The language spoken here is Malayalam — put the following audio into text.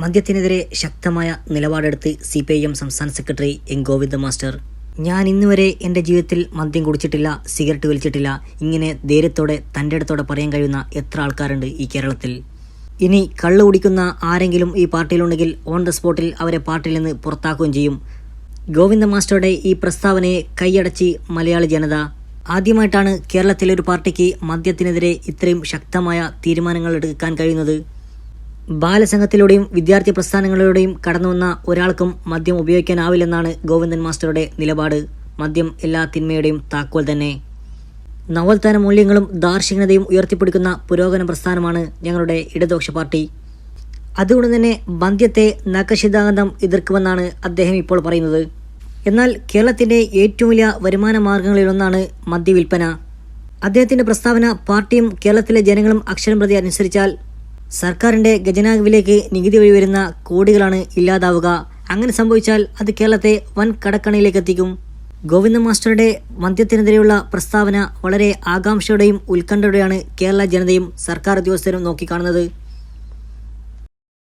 മദ്യത്തിനെതിരെ ശക്തമായ നിലപാടെടുത്ത് സി പി ഐ എം സംസ്ഥാന സെക്രട്ടറി എൻ ഗോവിന്ദ മാസ്റ്റർ. ഞാൻ ഇന്നുവരെ എന്റെ ജീവിതത്തിൽ മദ്യം കുടിച്ചിട്ടില്ല സിഗരറ്റ് വലിച്ചിട്ടില്ല. ഇങ്ങനെ ധൈര്യത്തോടെ തന്റെ അടുത്തോടെ പറയാൻ കഴിയുന്ന എത്ര ആൾക്കാരുണ്ട് ഈ കേരളത്തിൽ? ഇനി കള്ളു കുടിക്കുന്ന ആരെങ്കിലും ഈ പാർട്ടിയിലുണ്ടെങ്കിൽ ഓൺ ദ സ്പോട്ടിൽ അവരെ പാർട്ടിയിൽ നിന്ന് പുറത്താക്കുകയും ചെയ്യും. ഗോവിന്ദ മാസ്റ്ററുടെ ഈ പ്രസ്താവനയെ കൈയടച്ച് മലയാളി ജനത ആദ്യമായിട്ടാണ് കേരളത്തിലെ ഒരു പാർട്ടിക്ക് മദ്യത്തിനെതിരെ ഇത്രയും ശക്തമായ തീരുമാനങ്ങൾ എടുക്കാൻ കഴിയുന്നത്. ബാലസംഘത്തിലൂടെയും വിദ്യാർത്ഥി പ്രസ്ഥാനങ്ങളിലൂടെയും കടന്നുവന്ന ഒരാൾക്കും മദ്യം ഉപയോഗിക്കാനാവില്ലെന്നാണ് ഗോവിന്ദൻ മാസ്റ്ററുടെ നിലപാട്. മദ്യം എല്ലാ തിന്മയുടെയും താക്കോൽ തന്നെ. നവോത്ഥാന മൂല്യങ്ങളും ദാർശനികതയും ഉയർത്തിപ്പിടിക്കുന്ന പുരോഗമന പ്രസ്ഥാനമാണ് ഞങ്ങളുടെ ഇടതുപക്ഷ പാർട്ടി. അതുകൊണ്ട് തന്നെ മദ്യത്തെ നഖശിതാന്തം എതിർക്കുമെന്നാണ് അദ്ദേഹം ഇപ്പോൾ പറയുന്നത്. എന്നാൽ കേരളത്തിന്റെ ഏറ്റവും വലിയ വരുമാന മാർഗങ്ങളിലൊന്നാണ് മദ്യവിൽപ്പന. അദ്ദേഹത്തിന്റെ പ്രസ്താവന പാർട്ടിയും കേരളത്തിലെ ജനങ്ങളും അക്ഷരം പ്രതി അനുസരിച്ചാൽ സർക്കാരിന്റെ ഖജനാവിലേക്ക് നികുതി വഴി വരുന്ന കോടികളാണ് ഇല്ലാതാവുക. അങ്ങനെ സംഭവിച്ചാൽ അത് കേരളത്തെ വൻ കടക്കണയിലേക്ക് എത്തിക്കും ഗോവിന്ദ മാസ്റ്ററുടെ മദ്യത്തിനെതിരെയുള്ള പ്രസ്താവന വളരെ ആകാംക്ഷയോടെയും ഉത്കണ്ഠയോടെയാണ് കേരള ജനതയും സർക്കാർ ഉദ്യോഗസ്ഥരും നോക്കിക്കാണുന്നത്.